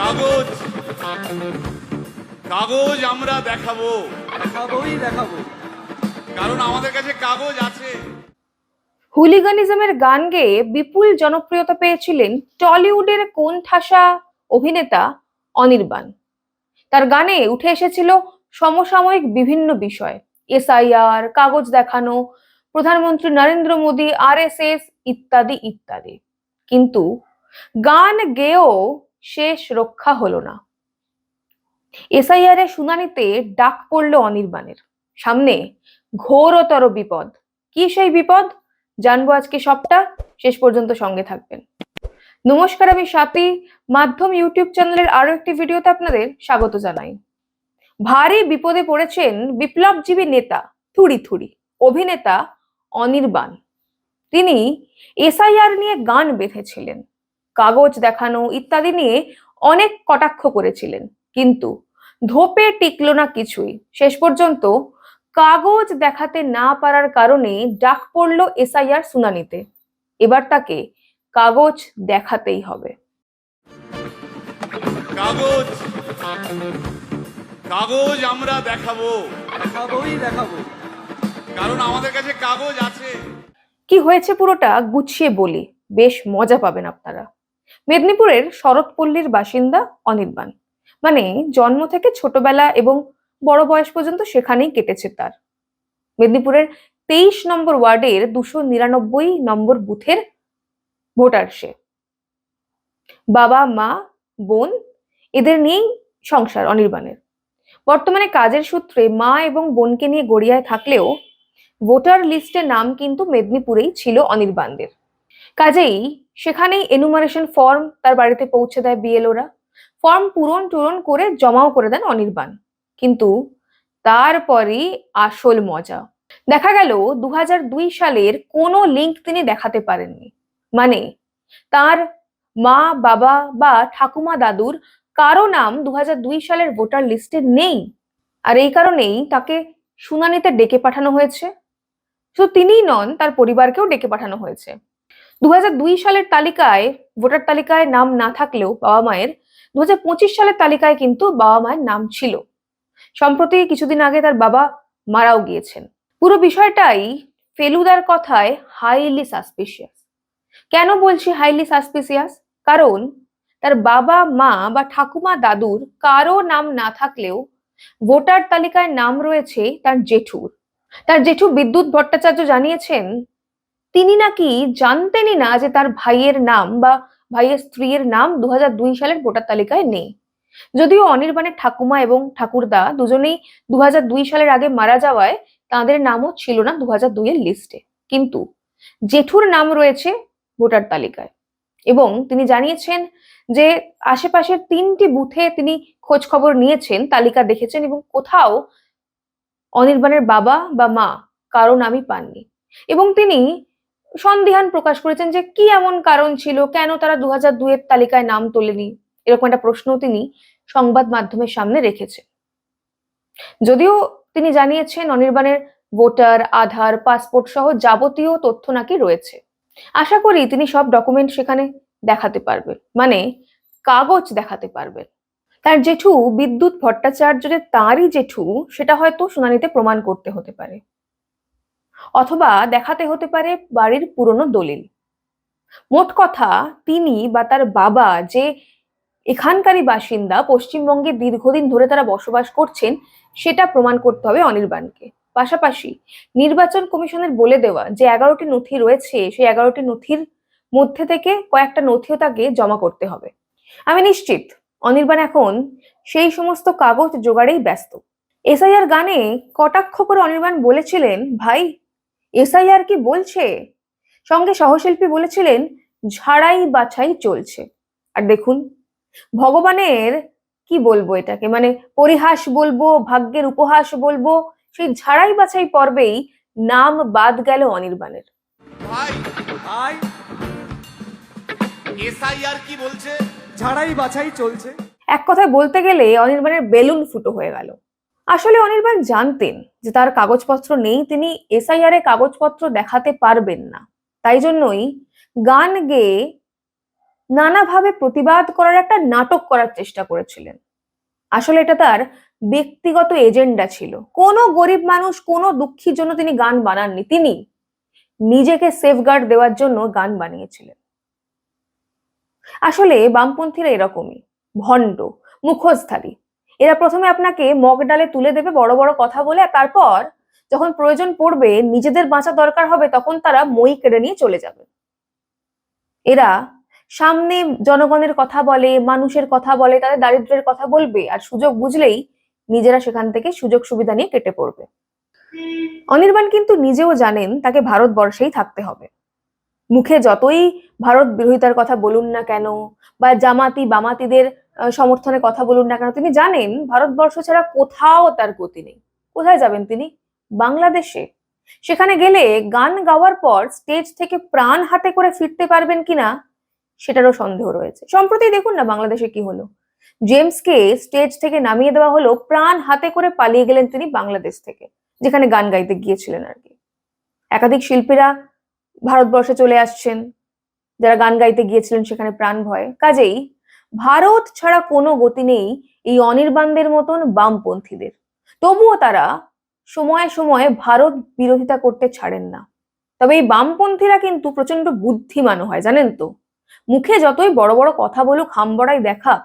কাগজ। কাগজ আমরা দেখাবো। দেখাবোই দেখাবো। কারণ আমাদের কাছে কাগজ আছে। হুলিগানিজমের গান গেয়ে বিপুল জনপ্রিয়তা পেয়েছিলেন টলিউডের কোন ঠাসা অভিনেতা অনির্বাণ। তার গানে উঠে এসেছিল সমসাময়িক বিভিন্ন বিষয়। এসআইআর কাগজ দেখানো প্রধানমন্ত্রী নরেন্দ্র মোদী আরএসএস ইত্যাদি ইত্যাদি। কিন্তু গান গেয়েও শেষ রক্ষা হলো না। এসআইআর এর শুনানিতে ডাক পড়ল অনির্বাণের। সামনে ঘোরতর বিপদ। কি সেই বিপদ? জানব আজকে সবটা। শেষ পর্যন্ত সঙ্গে থাকবেন। নমস্কার, আমি স্বাতি। মাধ্যম ইউটিউব চ্যানেলের আরও একটি ভিডিওতে আপনাদের স্বাগত জানাই। ভারী বিপদে পড়েছেন বিপ্লবজীবী নেতা থুড়ি থুড়ি অভিনেতা অনির্বাণ। তিনি এসআইআর নিয়ে গান বেঁধেছিলেন। কাগজ দেখানো ইত্যাদি নিয়ে অনেক কটাক্ষ করেছিলেন। কিন্তু ধোপে টিকলো না কিছুই। শেষ পর্যন্ত কাগজ দেখাতে না পারার কারণে ডাক পড়ল এসআইআর শুনানিতে। এবার তাকে কাগজ দেখাতেই হবে। কাগজ কাগজ আমরা দেখাবো। দেখাবোই দেখাবো। কারণ আমাদের কাছে কাগজ আছে। কি হয়েছে পুরোটা গুছিয়ে বলি। বেশ মজা পাবেন আপনারা। মেদিনীপুরের শরৎপল্লীর বাসিন্দা অনির্বাণ মানে জন্ম থেকে ছোটবেলা এবং বড় বয়স পর্যন্ত সেখানেই কেটেছে তার। মেদিনীপুরের তেইশ নম্বর ওয়ার্ডের দুশো নিরানব্বই নম্বর বুথের ভোটার সে। বাবা, মা, বোন, এদের নিয়েই সংসার অনির্বাণের বর্তমানে কাজের সূত্রে মা এবং বোনকে নিয়ে গড়িয়ায় থাকলেও ভোটার লিস্টে নাম কিন্তু মেদিনীপুরেই ছিল অনির্বাণদের কাজেই সেখানেই এনুমারেশন ফর্ম তার বাড়িতে পৌঁছে দেয় বিএলওরা ফর্ম পূরণ টুরন করে জমাও করে দেন অনির্বাণ। কিন্তু তারপরই আসল মজা। দেখা গেল দুহাজার দুই সালের কোনো লিঙ্ক তিনি দেখাতে পারেননি। মানে তার মা, বাবা বা ঠাকুমা দাদুর কারও নাম দু হাজার দুই সালের ভোটার লিস্টে নেই। আর এই কারণেই তাকে শুনানিতে ডেকে পাঠানো হয়েছে। শুধু তিনিই নন, তার পরিবারকেও ডেকে পাঠানো হয়েছে। দু হাজার দুই সালের তালিকায়, ভোটার তালিকায় নাম না থাকলেও বাবা মায়ের দু হাজার পঁচিশ সালের তালিকায় কিন্তু বাবা মায়ের নাম ছিল। সম্প্রতি কিছুদিন আগে তার বাবা মারাও গিয়েছেন। পুরো বিষয়টাই ফেলুদার কথায় হাইলি সাসপিশিয়াস কেন বলছি হাইলি সাসপিসিয়াস কারণ তার বাবা, মা বা ঠাকুমা, দাদুর কারও নাম না থাকলেও ভোটার তালিকায় নাম রয়েছে তার জেঠুর। তার জেঠু বিদ্যুৎ ভট্টাচার্য জানিয়েছেন তিনি নাকি জানতেনই না যে তার ভাইয়ের নাম বা ভাইয়ের স্ত্রীর নাম দু হাজার দুই সালের ভোটার তালিকায় নেই। যদিও অনির্বাণের ঠাকুমা এবং ঠাকুরদা দুজনেই দু সালের আগে মারা যাওয়ায় তাদের নামও ছিল না দু এর লিস্টে কিন্তু জেঠুর নাম রয়েছে ভোটার তালিকায় এবং তিনি জানিয়েছেন যে আশেপাশের তিনটি বুথে তিনি খোঁজ খবর নিয়েছেন, তালিকা দেখেছেন এবং কোথাও অনির্বাণের বাবা বা মা কারও নামই পাননি। এবং তিনি সন্দেহান প্রকাশ করেছেন যে কি এমন কারণ ছিল, কেন তারা দু দুইয়ের তালিকায় নাম তোলেনি? এরকম একটা প্রশ্ন তিনি সংবাদ মাধ্যমের সামনে রেখেছেন। যদিও তিনি জানিয়েছেন অনির্বাণের ভোটার, আধার, পাসপোর্ট সহ যাবতীয় তথ্য নাকি রয়েছে। আশা করি তিনি সব ডকুমেন্ট সেখানে দেখাতে পারবেন মানে কাগজ দেখাতে পারবেন। তার জেঠু বিদ্যুৎ ভট্টাচার্য যে তাঁরই জেঠু, সেটা হয়তো শুনানিতে প্রমাণ করতে হতে পারে। অথবা দেখাতে হতে পারে বাড়ির পুরনো দলিল। মোট কথা, তিনি বা তার বাবা যে এখানকারই বাসিন্দা, পশ্চিমবঙ্গে দীর্ঘদিন ধরে তারা বসবাস করছেন, সেটা প্রমাণ করতে হবে অনির্বাণকে পাশাপাশি নির্বাচন কমিশনের বলে দেওয়া যে এগারোটি নথি রয়েছে, সেই এগারোটি নথির মধ্যে থেকে কয়েকটা নথিও তাকে জমা করতে হবে। আমি নিশ্চিত অনির্বাণ এখন সেই সমস্ত কাগজ জোগাড়েই ব্যস্ত। এসআইআর গানে কটাক্ষ করে অনির্বাণ বলেছিলেন, ভাই এসআইআর কি বলছে? সঙ্গে সহশিল্পী বলেছিলেন ঝাড়াই বাছাই চলছে। আর দেখুন ভগবানের কি বলব এটাকে? মানে পরিহাস বলব ভাগ্যের উপহাস বলব সেই ঝাড়াই বাছাই পর্বেই নাম বাদ গেল অনির্বাণের। ভাই ভাই এসআইআর কি বলছে? ঝাড়াই বাছাই চলছে। এক কথায় বলতে গেলে অনির্বাণের বেলুন ফুটো হয়ে গেল। আসলে অনির্বাণ জানতেন যে তার কাগজপত্র নেই, তিনি এসআইআর এ কাগজপত্র দেখাতে পারবেন না। তাই জন্যই গান গেয়ে নানাভাবে প্রতিবাদ করার একটা নাটক করার চেষ্টা করেছিলেন। আসলে এটা তার ব্যক্তিগত এজেন্ডা ছিল। কোনো গরিব মানুষ, কোনো দুঃখীর জন্য তিনি গান বানাননি। তিনি নিজেকে সেফগার্ড দেওয়ার জন্য গান বানিয়েছিলেন। আসলে বামপন্থীরা এরকমই, ভণ্ড, মুখোশধারী। এরা প্রথমে আপনাকে মগ ডালে তুলে দেবে বড় বড় কথা বলে তারপর যখন প্রয়োজন পড়বে, নিজেদের বাঁচা দরকার হবে, তখন তারা মই কেড়ে নিয়ে চলে যাবে। এরা সামনে জনগণের কথা বলে, মানুষের কথা বলে, তাদের দারিদ্র্যের কথা বলবে, আর সুযোগ বুঝলেই নিজেরা সেখান থেকে সুযোগ সুবিধা নিয়ে কেটে পড়বে। অনির্বাণ কিন্তু নিজেও জানেন তাকে ভারতবর্ষেই থাকতে হবে। মুখে যতই ভারত বিরোধিতার কথা বলুন না কেন, বা জামাতি বামাতিদের সমর্থনে কথা বলুন না কেন? তিনি জানেন ভারতবর্ষ ছাড়া কোথাও তার গতি নেই। কোথায় যাবেন তিনি? বাংলাদেশে। সেখানে গেলে গান গাওয়ার পর স্টেজ থেকে প্রাণ হাতে করে ফিরতে পারবেন কিনা সেটারও সন্দেহ রয়েছে। সম্প্রতি দেখুন না বাংলাদেশে কি হলো। জেমসকে স্টেজ থেকে নামিয়ে দেওয়া হলো, প্রাণ হাতে করে পালিয়ে গেলেন তিনি বাংলাদেশ থেকে, যেখানে গান গাইতে গিয়েছিলেন আর কি। একাধিক শিল্পীরা ভারতবর্ষে চলে আসছেন, যারা গান গাইতে গিয়েছিলেন সেখানে প্রাণ ভয়। কাজেই ভারত ছাড়া কোনো গতি নেই এই অনির্বাণদের মতন বামপন্থীদের। তবুও তারা সময়ে সময়ে ভারত বিরোধিতা করতে ছাড়েন না। তবে এই বামপন্থীরা কিন্তু প্রচণ্ড বুদ্ধিমানও হয়, জানেন তো? মুখে যতই বড় বড় কথা বলুক, হামবড়াই দেখাক,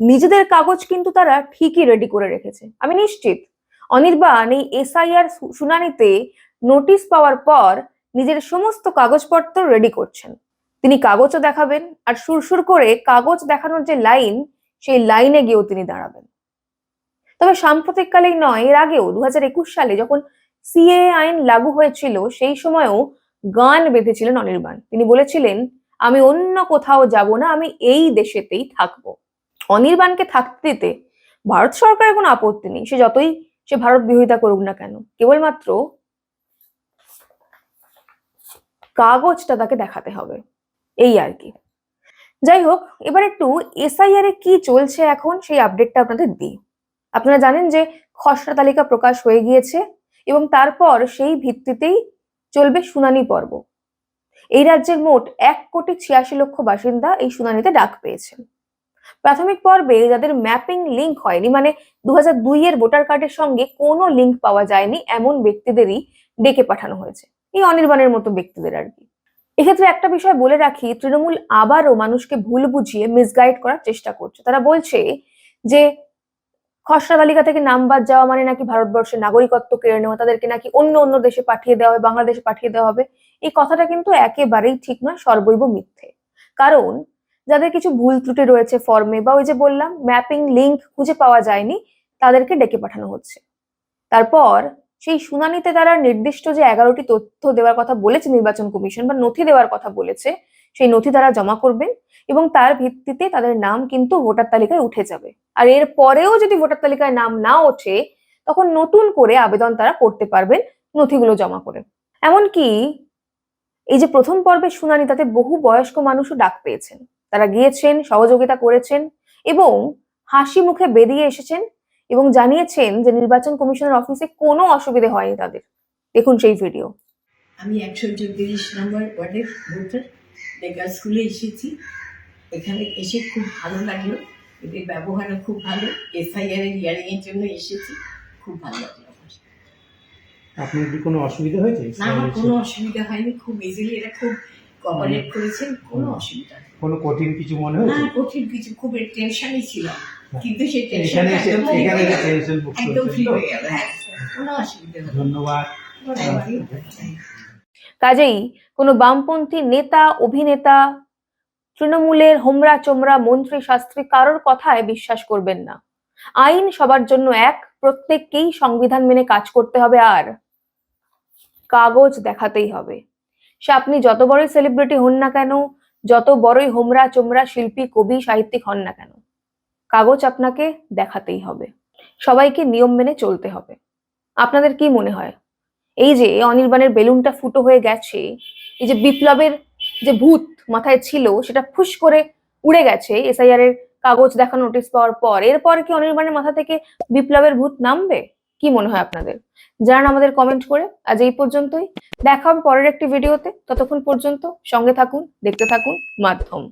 নিজেদের কাগজ কিন্তু তারা ঠিকই রেডি করে রেখেছে। আমি নিশ্চিত, অনির্বাণ এই এসআইআর শুনানিতে নোটিশ পাওয়ার পর নিজের সমস্ত কাগজপত্র রেডি করছেন। তিনি কাগজও দেখাবেন আর সুরসুর করে কাগজ দেখানোর যে লাইন, সেই লাইনে গিয়েও তিনি দাঁড়াবেন। তবে সাম্প্রতিককালেই নয়, এর আগেও দু হাজার একুশ সালে যখন সিএ আইন লাগু হয়েছিল, সেই সময়েও গান বেঁধেছিলেন অনির্বাণ তিনি বলেছিলেন, আমি অন্য কোথাও যাব না, আমি এই দেশেতেই থাকব। অনির্বাণকে থাকতে দিতে ভারত সরকারের কোনো আপত্তি নেই। সে যতই সে ভারত বিরোধিতা করুক না কেন, কেবলমাত্র কাগজটা তাকে দেখাতে হবে। এই আর কি। যাই হোক, এবার একটু এসআইআর এ কি চলছে এখন সেই আপডেটটা আপনাদের দিই। আপনারা জানেন যে খসড়া তালিকা প্রকাশ হয়ে গিয়েছে এবং তারপর সেই ভিত্তিতেই চলবে শুনানি পর্ব। এই রাজ্যের মোট এক কোটি ছিয়াশি লক্ষ বাসিন্দা এই শুনানিতে ডাক পেয়েছেন। প্রাথমিক পর্বে যাদের ম্যাপিং লিংক হয়নি মানে দু এর ভোটার কার্ডের সঙ্গে কোনো লিংক পাওয়া যায়নি, এমন ব্যক্তিদেরই ডেকে পাঠানো হয়েছে। এই অনির্বাণের মতো ব্যক্তিদের আর কি। এক্ষেত্রে একটা বিষয় বলে রাখি, তৃণমূল আবারও মানুষকে ভুল বুঝিয়ে মিসগাইড করার চেষ্টা করছে। তারা বলছে যে, খসড়া তালিকা থেকে নাম বাদ যাওয়া মানে নাকি ভারতবর্ষের নাগরিকত্ব কেড়ে নেওয়া, তাদেরকে নাকি অন্য অন্য দেশে পাঠিয়ে দেওয়া হবে, বাংলাদেশে পাঠিয়ে দেওয়া হবে। এই কথাটা কিন্তু একেবারেই ঠিক নয়, সর্বৈব মিথ্যে। কারণ যাদের কিছু ভুল ত্রুটি রয়েছে ফর্মে বা ওই যে বললাম ম্যাপিং লিংক খুঁজে পাওয়া যায়নি, তাদেরকে ডেকে পাঠানো হচ্ছে। তারপর সেই শুনানিতে তারা নির্দিষ্ট যে এগারোটি তথ্য দেওয়ার কথা বলেছে নির্বাচন কমিশন বা নথি দেওয়ার কথা বলেছে, সেই নথি তারা জমা করবেন এবং তার ভিত্তিতে তাদের নাম কিন্তু ভোটার তালিকায় উঠে যাবে। আর এর পরেও যদি ভোটার তালিকায় নাম না ওঠে, তখন নতুন করে আবেদন তারা করতে পারবেন নথিগুলো জমা করে। এমনকি এই যে প্রথম পর্বের শুনানি, তাতে বহু বয়স্ক মানুষও ডাক পেয়েছেন। তারা গিয়েছেন, সহযোগিতা করেছেন এবং হাসি মুখে বেরিয়ে এসেছেন এবং জানিয়েছেন যে নির্বাচন কমিশনের অফিসে কোনো অসুবিধে হয়নি তাদের। দেখুন সেই ভিডিও আমি একশো চৌত্রিশ নম্বর ওয়ার্ডের ভোটার। বেকার স্কুলে এসেছি। এখানে এসে খুব ভালো লাগল। এদের ব্যবহারও খুব ভালো। এসআইআর এর হিয়ারিং এর জন্য এসেছি। খুব ভালো লাগল আপনার কি কোনো অসুবিধা হয়েছে? না আমার কোনো অসুবিধা হয়নি। খুব ইজিলি এরা খুব কোঅপারেট করেছেন। কোনো অসুবিধা নেই। কোনো কঠিন কিছু মনে না কঠিন কিছু খুব টেনশনই ছিল। কিন্তু সেই টেনশন এখানে টেনশন মুক্ত একদম ফ্রি হয়ে গেল হ্যাঁ। কোনো অসুবিধা ধন্যবাদ। কাজেই কোনো বামপন্থী নেতা অভিনেতা তৃণমূলের হোমরা চোমরা মন্ত্রী শাস্ত্রী কারোর কথায় বিশ্বাস করবেন না। আইন সবার জন্য এক প্রত্যেককেই সংবিধান মেনে কাজ করতে হবে আর কাগজ দেখাতেই হবে। সে আপনি যত বড়ই সেলিব্রিটি হন না কেন যত বড়ই হোমরা চোমরা শিল্পী, কবি, সাহিত্যিক হন না কেন, কাগজ আপনাকে দেখাতেই হবে। সবাইকে নিয়ম মেনে চলতে হবে। আপনাদের কি মনে হয়? এই যে অনির্বাণের বেলুনটা ফুটো হয়ে গেছে, এই যে বিপ্লবের যে ভূত মাথায় ছিল, সেটা ফুস করে উড়ে গেছে এসআইআর এর কাগজ দেখা নোটিশ পাওয়ার পর, এরপর কি অনির্বাণের মাথা থেকে বিপ্লবের ভূত নামবে? কি মনে হয় আপনাদের? জানান আমাদের কমেন্ট করে। আজ এই পর্যন্তই। দেখা হবে পরের একটি ভিডিওতে। ততক্ষণ পর্যন্ত সঙ্গে থাকুন, দেখতে থাকুন, মাধ্যম।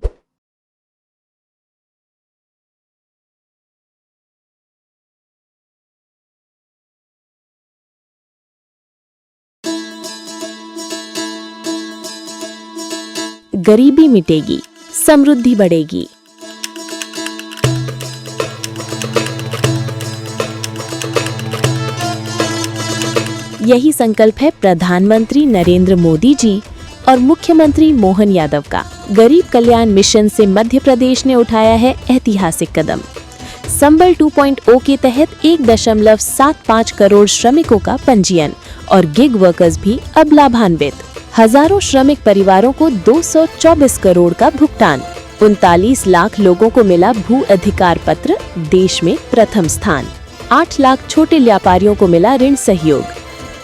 गरीबी मिटेगी, समृद्धि बढ़ेगी। यही संकल्प है प्रधानमंत्री नरेंद्र मोदी जी और मुख्यमंत्री मोहन यादव का। गरीब कल्याण मिशन से मध्य प्रदेश ने उठाया है ऐतिहासिक कदम। संबल 2.0 के तहत एक दशमलव सात पाँच करोड़ श्रमिकों का पंजीयन और गिग वर्कर्स भी अब लाभान्वित। हज़ारों श्रमिक परिवारों को 224 करोड़ का भुगतान। उनतालीस लाख लोगों को मिला भू अधिकार पत्र, देश में प्रथम स्थान। आठ लाख छोटे व्यापारियों को मिला ऋण सहयोग।